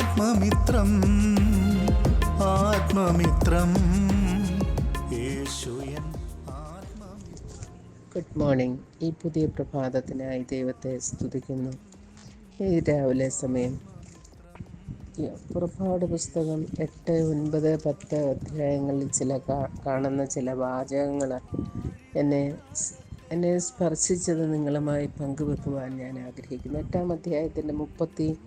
ആത്മമിത്രം ആത്മമിത്രം. Good morning ഈ പുതിയ പ്രഭാതത്തിനായി ദൈവത്തെ സ്തുതിക്കുന്നു. ഈ രാവിലെ സമയം. പുറപ്പാട് പുസ്തകം എട്ട് ഒൻപത് പത്ത് അധ്യായങ്ങളിൽ ചില കാണുന്ന ചില വാചകങ്ങൾ എന്നെ എന്നെ സ്പർശിച്ചത് നിങ്ങളുമായി പങ്കുവെക്കുവാൻ ഞാൻ ആഗ്രഹിക്കുന്നു. എട്ടാം അധ്യായത്തിന്റെ മുപ്പത്തി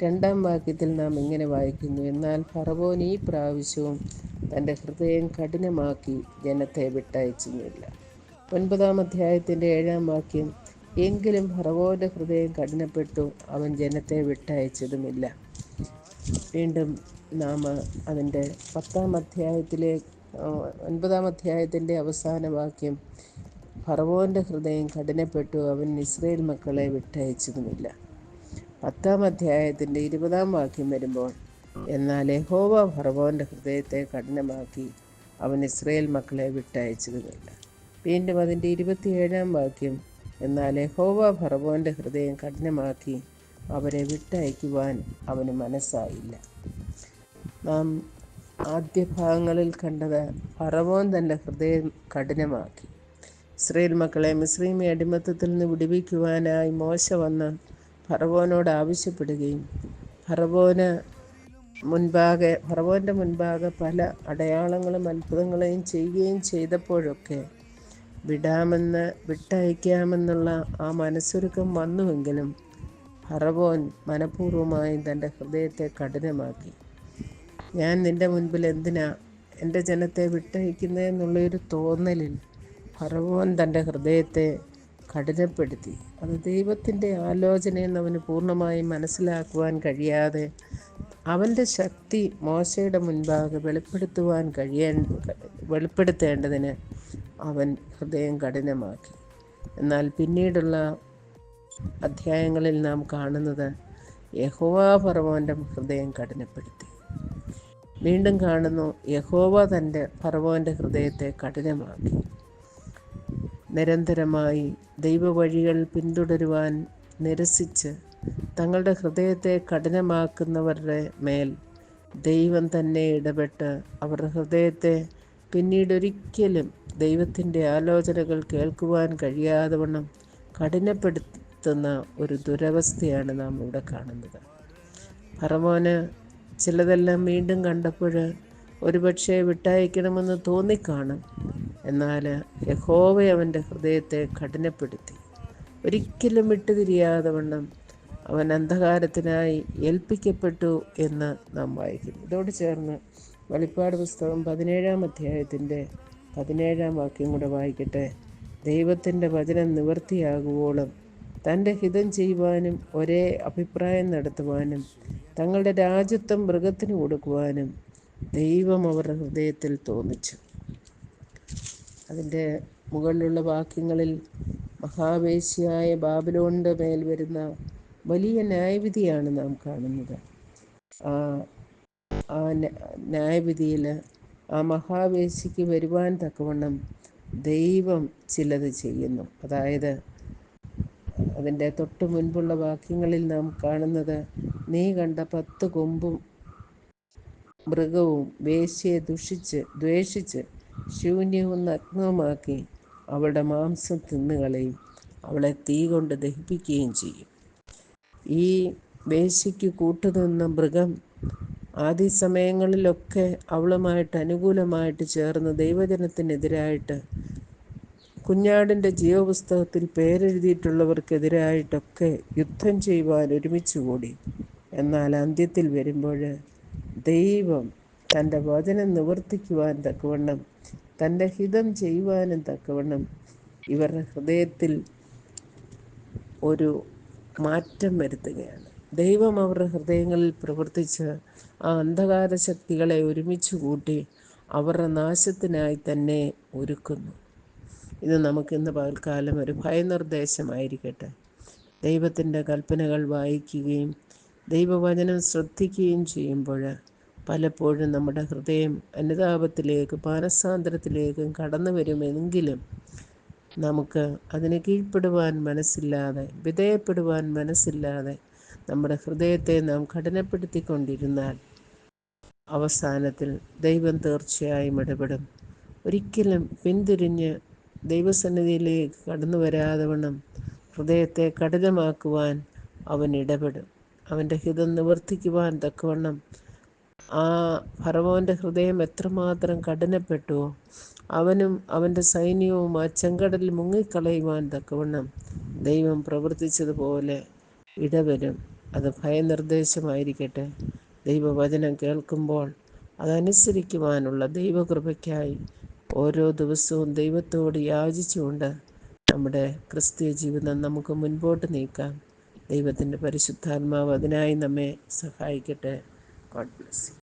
രണ്ടാം വാക്യത്തിൽ നാം ഇങ്ങനെ വായിക്കുന്നു എന്നാൽ ഫറവോൻ ഈ പ്രാവശ്യവും തന്റെ ഹൃദയം കഠിനമാക്കി ജനത്തെ വിട്ടയച്ചുന്നില്ല ഒൻപതാം അധ്യായത്തിന്റെ ഏഴാം വാക്യം എങ്കിലും ഫറവോന്റെ ഹൃദയം കഠിനപ്പെട്ടു അവൻ ജനത്തെ വിട്ടയച്ചതുമില്ല. വീണ്ടും നാം അതിന്റെ പത്താം അധ്യായത്തിലെ ഒൻപതാം അധ്യായത്തിന്റെ അവസാന വാക്യം ഫറവോന്റെ ഹൃദയം കഠിനപ്പെട്ടു അവൻ ഇസ്രയേൽ മക്കളെ വിട്ടയച്ചതുമില്ല. പത്താം അധ്യായത്തിന്റെ ഇരുപതാം വാക്യം വരുമ്പോൾ എന്നാൽ യഹോവ ഫറവോന്റെ ഹൃദയത്തെ കഠിനമാക്കി അവൻ ഇസ്രയേൽ മക്കളെ വിട്ടയച്ചതുമില്ല വീണ്ടും അതിന്റെ ഇരുപത്തിയേഴാം വാക്യം എന്നാൽ യഹോവ ഫറവോന്റെ ഹൃദയം കഠിനമാക്കി അവരെ വിട്ടയക്കുവാൻ അവന് മനസ്സായില്ല. നാം ആദ്യ ഭാഗങ്ങളിൽ കണ്ടത് ഫറവോൻ തന്റെ ഹൃദയം കഠിനമാക്കി. ഇസ്രയേൽ മക്കളെ മിശ്രീമി അടിമത്തത്തിൽ നിന്ന് വിടുവിക്കുവാനായി മോശ വന്ന് ഫറവോനോട് ആവശ്യപ്പെടുകയും ഫറവോന് മുൻപാകെ ഫറവോന്റെ മുൻപാകെ പല അടയാളങ്ങളും അത്ഭുതങ്ങളെയും ചെയ്യുകയും ചെയ്തപ്പോഴൊക്കെ വിടാമെന്ന് വിട്ടയക്കാമെന്നുള്ള ആ മനസ്സൊരുക്കം വന്നുവെങ്കിലും ഫറവോൻ മനഃപൂർവമായും തന്റെ ഹൃദയത്തെ കഠിനമാക്കി. ഞാൻ നിന്റെ മുൻപിൽ എന്തിനാ എന്റെ ജനത്തെ വിട്ടയക്കുന്നതെന്നുള്ളൊരു തോന്നലിൽ ഫറവോൻ തന്റെ ഹൃദയത്തെ കഠിനപ്പെടുത്തി. അത് ദൈവത്തിന്റെ ആലോചനയെന്ന് അവന് പൂർണമായും മനസ്സിലാക്കുവാൻ കഴിയാതെ അവന്റെ ശക്തി മോശയുടെ മുൻപാകെ വെളിപ്പെടുത്തുവാൻ കഴിയേ വെളിപ്പെടുത്തേണ്ടതിന് അവൻ ഹൃദയം കഠിനമാക്കി. എന്നാൽ പിന്നീടുള്ള അധ്യായങ്ങളിൽ നാം കാണുന്നത് യഹോവ ഫറവോന്റെ ഹൃദയം കഠിനപ്പെടുത്തി. വീണ്ടും കാണുന്നു യഹോവ തന്റെ ഫറവോന്റെ ഹൃദയത്തെ കഠിനമാക്കി. നിരന്തരമായി ദൈവവഴികൾ പിന്തുടരുവാൻ നിരസിച്ച് തങ്ങളുടെ ഹൃദയത്തെ കഠിനമാക്കുന്നവരുടെ മേൽ ദൈവം തന്നെ ഇടപെട്ട് അവരുടെ ഹൃദയത്തെ പിന്നീടൊരിക്കലും ദൈവത്തിന്റെ ആലോചനകൾ കേൾക്കുവാൻ കഴിയാതെ വണ്ണം കഠിനപ്പെടുത്തുന്ന ഒരു ദുരവസ്ഥയാണ് നാം ഇവിടെ കാണുന്നത്. പറമോന് ചിലതെല്ലാം വീണ്ടും കണ്ടപ്പോൾ ഒരുപക്ഷെ വിട്ടയക്കണമെന്ന് തോന്നിക്കാണും. എന്നാൽ യഹോവ അവന്റെ ഹൃദയത്തെ കഠിനപ്പെടുത്തി. ഒരിക്കലും വിട്ടുതിരിയാതെ വണ്ണം അവൻ അന്ധകാരത്തിനായി ഏൽപ്പിക്കപ്പെട്ടു എന്ന് നാം വായിക്കുന്നു. ഇതോട് ചേർന്ന് വെളിപ്പാട് പുസ്തകം പതിനേഴാം അധ്യായത്തിന്റെ പതിനേഴാം വാക്യം കൂടെ വായിക്കട്ടെ. ദൈവത്തിന്റെ വചനം നിവൃത്തിയാകുവോളം തന്റെ ഹിതം ചെയ്യുവാനും ഒരേ അഭിപ്രായം നടത്തുവാനും തങ്ങളുടെ രാജ്യത്വം മൃഗത്തിന് കൊടുക്കുവാനും ദൈവം അവരുടെ ഹൃദയത്തിൽ തോന്നിച്ചു. അതിന്റെ മുകളിലുള്ള വാക്യങ്ങളിൽ മഹാവേശിയായ ബാബിലോണിന്റെ മേൽ വരുന്ന വലിയ ന്യായവിധിയാണ് നാം കാണുന്നത്. ആ ആ ന്യായവിധിയിൽ ആ മഹാവേശിക്ക് വരുവാൻ തക്കവണ്ണം ദൈവം ചിലത് ചെയ്യുന്നു. അതായത് അതിന്റെ തൊട്ട് മുൻപുള്ള വാക്യങ്ങളിൽ നാം കാണുന്നത് നീ കണ്ട പത്ത് കൊമ്പും മൃഗവും വേശ്യയെ ദുഷിച്ച് ദ്വേഷിച്ച് ശൂന്യവും നഗ്നവുമാക്കി അവളുടെ മാംസം തിന്നുകളയും അവളെ തീ കൊണ്ട് ദഹിപ്പിക്കുകയും ചെയ്യും. ഈ വേശ്യയ്ക്ക് കൂട്ടുനിന്ന മൃഗം ആദ്യ സമയങ്ങളിലൊക്കെ അവളുമായിട്ട് അനുകൂലമായിട്ട് ചേർന്ന് ദൈവജനത്തിനെതിരായിട്ട് കുഞ്ഞാടിന്റെ ജീവപുസ്തകത്തിൽ പേരെഴുതിയിട്ടുള്ളവർക്കെതിരായിട്ടൊക്കെ യുദ്ധം ചെയ്യുവാൻ ഒരുമിച്ച് കൂടി എന്നാൽ അന്ത്യത്തിൽ വരുമ്പോൾ ദൈവം തന്റെ വചനം നിവർത്തിക്കുവാൻ തക്കവണ്ണം തന്റെ ഹിതം ചെയ്യുവാനും തക്കവണ്ണം ഇവരുടെ ഹൃദയത്തിൽ ഒരു മാറ്റം വരുത്തുകയാണ്. ദൈവം അവരുടെ ഹൃദയങ്ങളിൽ പ്രവർത്തിച്ച് ആ അന്ധകാര ശക്തികളെ ഒരുമിച്ച് കൂട്ടി അവരുടെ നാശത്തിനായി തന്നെ ഒരുക്കുന്നു. ഇത് നമുക്കിന്ന് പകൽക്കാലം ഒരു ഭയനിർദ്ദേശമായിരിക്കട്ടെ. ദൈവത്തിന്റെ കൽപ്പനകൾ വായിക്കുകയും ദൈവവചനം ശ്രദ്ധിക്കുകയും ചെയ്യുമ്പോൾ പലപ്പോഴും നമ്മുടെ ഹൃദയം അനുതാപത്തിലേക്ക് മാനസാന്തരത്തിലേക്കും കടന്നു വരുമെങ്കിലും നമുക്ക് അതിനെ കീഴ്പ്പെടുവാൻ മനസ്സില്ലാതെ വിധേയപ്പെടുവാൻ മനസ്സില്ലാതെ നമ്മുടെ ഹൃദയത്തെ നാം കഠിനപ്പെടുത്തിക്കൊണ്ടിരുന്നാൽ അവസാനത്തിൽ ദൈവം തീർച്ചയായും ഇടപെടും. ഒരിക്കലും പിന്തിരിഞ്ഞ് ദൈവസന്നിധിയിലേക്ക് കടന്നു വരാതവണ്ണം ഹൃദയത്തെ കഠിനമാക്കുവാൻ അവൻ ഇടപെടും. അവന്റെ ഹിതം നിവർത്തിക്കുവാൻ തക്കവണ്ണം ആ ഫറവോന്റെ ഹൃദയം എത്രമാത്രം കഠിനപ്പെട്ടുവോ അവനും അവന്റെ സൈന്യവും ആ ചെങ്കടലിൽ മുങ്ങിക്കളയുവാൻ തക്കവണ്ണം ദൈവം പ്രവർത്തിച്ചതുപോലെ ഇടവരും. അത് ഭയനിർദ്ദേശമായിരിക്കട്ടെ. ദൈവവചനം കേൾക്കുമ്പോൾ അതനുസരിക്കുവാനുള്ള ദൈവകൃപയ്ക്കായി ഓരോ ദിവസവും ദൈവത്തോട് യാചിച്ചുകൊണ്ട് നമ്മുടെ ക്രിസ്തീയ ജീവിതം നമുക്ക് മുൻപോട്ട് നീക്കാം. ദൈവത്തിന്റെ പരിശുദ്ധാത്മാവ് അതിനായി നമ്മെ സഹായിക്കട്ടെ. God bless